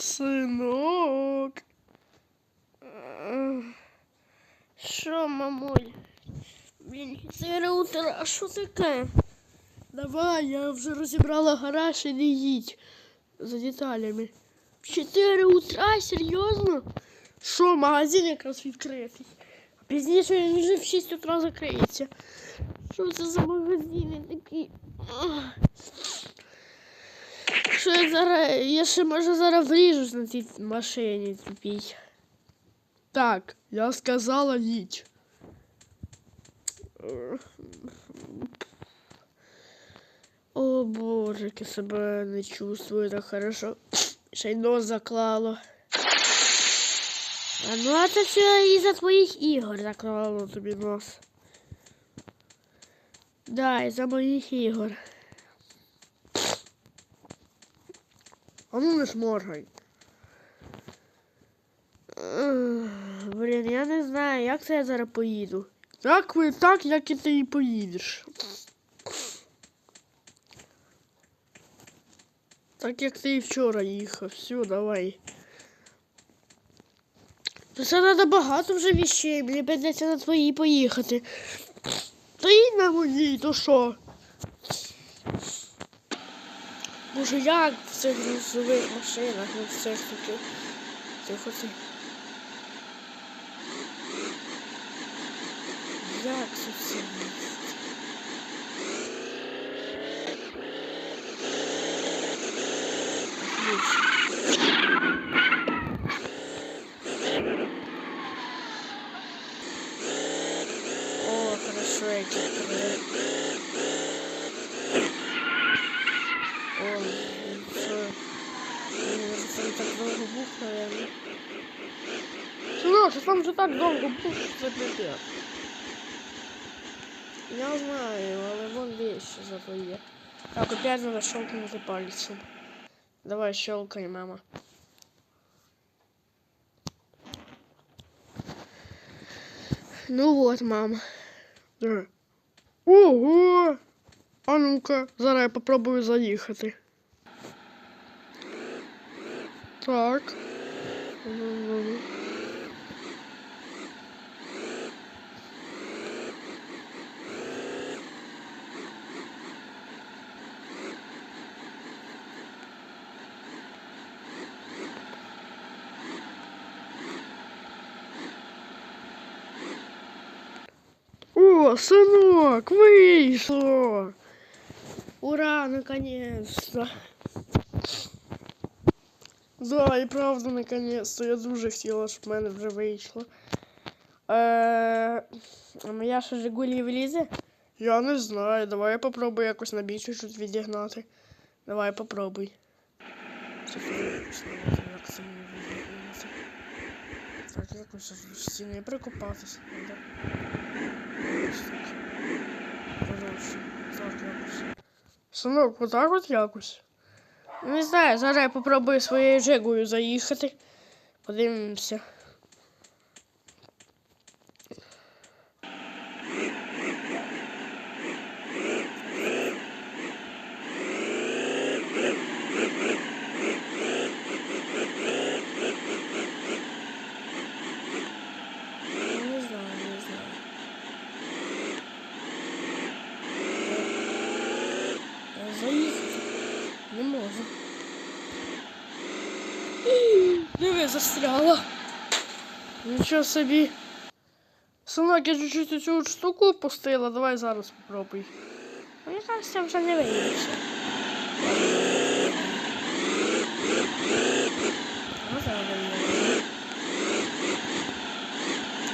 Синок. Е, Що, мамуль? Блін, це утра, що таке? Давай, я вже розібрала гараж і не їдь за деталями. В 4 утра, серйозно? Що, магазин якраз відкритий. А пізніше він вже в 6 утра закриється. Що це за магазини такі? Що я зараз. Я ще може зараз вріжусь на цій машині тупій. Так, я сказала їдь. О боже, я себе не чувствую так хорошо. Ще й нос заклало. А ну а це все із-за твоїх ігор заклало тобі нос. Да, із-за моїх ігор. А ну не шморгай. Блін, я не знаю, як це я зараз поїду. Так, ви так, як і ти і поїдеш. Так як ти і вчора їхав. Все, давай. Це треба багато вже віщей, мені прийдеться на твої поїхати. Та й на моїй, то що? Боже, як в цих грузових машинах, ну все ж таки. Тихо ти. Як це все? О, хорошо, эти открыли. Ой, все. Там так долго бух, наверное. Сережа, там же так довго це пипець. Я знаю, але вон вещи зато є. Так, опять надо щелкнути пальцем. Давай, щелкай, мама. Ну вот, мама. Да. Ого! А ну-ка, зараз я попробую заїхати. Так. Сынок, вышло! Ура, наконец-то! Да, і правда, наконец-то. Я дуже хотіла, щоб в мене вже вийшло. Е, а моя ще Жигулі влізе? Я не знаю. Давай я попробую якось на більше щось відігнати. Давай попробуй. Як це відігнати? Так, якось стіни прикопатися треба. Так. Коротше, так якось. Синок, отак от якось. Не знаю, зараз я попробую своєю жигою заїхати. Подивимося. Диви, застряла. Нічого собі. Синок, я чуть-чуть цю штуку опустила, давай зараз попробуй. Мені кажеться, вже не вийде. Ну, зараз вийде.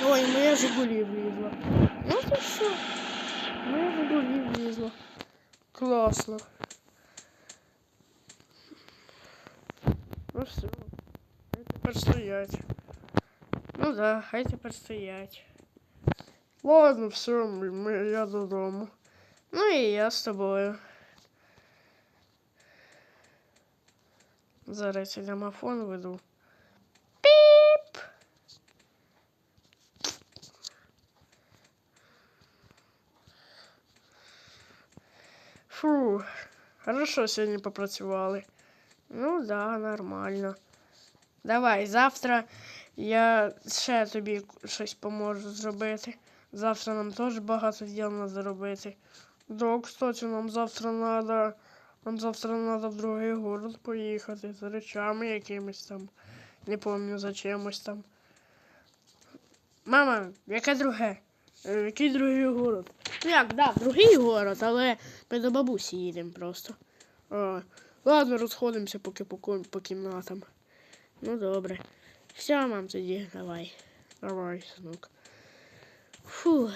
Ой, моя Жигулі влізла. Ну то що? Моя Жигулі влізла. Класно. Ну все. Хай тепер стоять. Ну да, хай тепер стоять. Ладно, все, ми, ми- я додому. Ну і я з тобою. Зараз я домофон веду. Піп! Фу, хорошо сьогодні попрацювали. Ну да, нормально. Давай, завтра я ще тобі щось поможу зробити. Завтра нам теж багато діл треба робити. Да, кстати, нам завтра надо. Нам завтра надо в другий город поїхати за речами якимись там. Не пам'ятаю за чимось там. Мама, яке друге? Е, Який другий город? Ну як, да, другий город, але ми до бабусі їдемо просто. А, ладно, розходимося поки по, по кімнатам. Ну добре. Все, мам, тоді, давай. Давай, синок. Фу.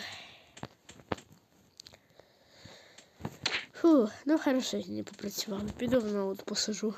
Фу, ну хорошо, не попрацювали. Піду в ноут посажу.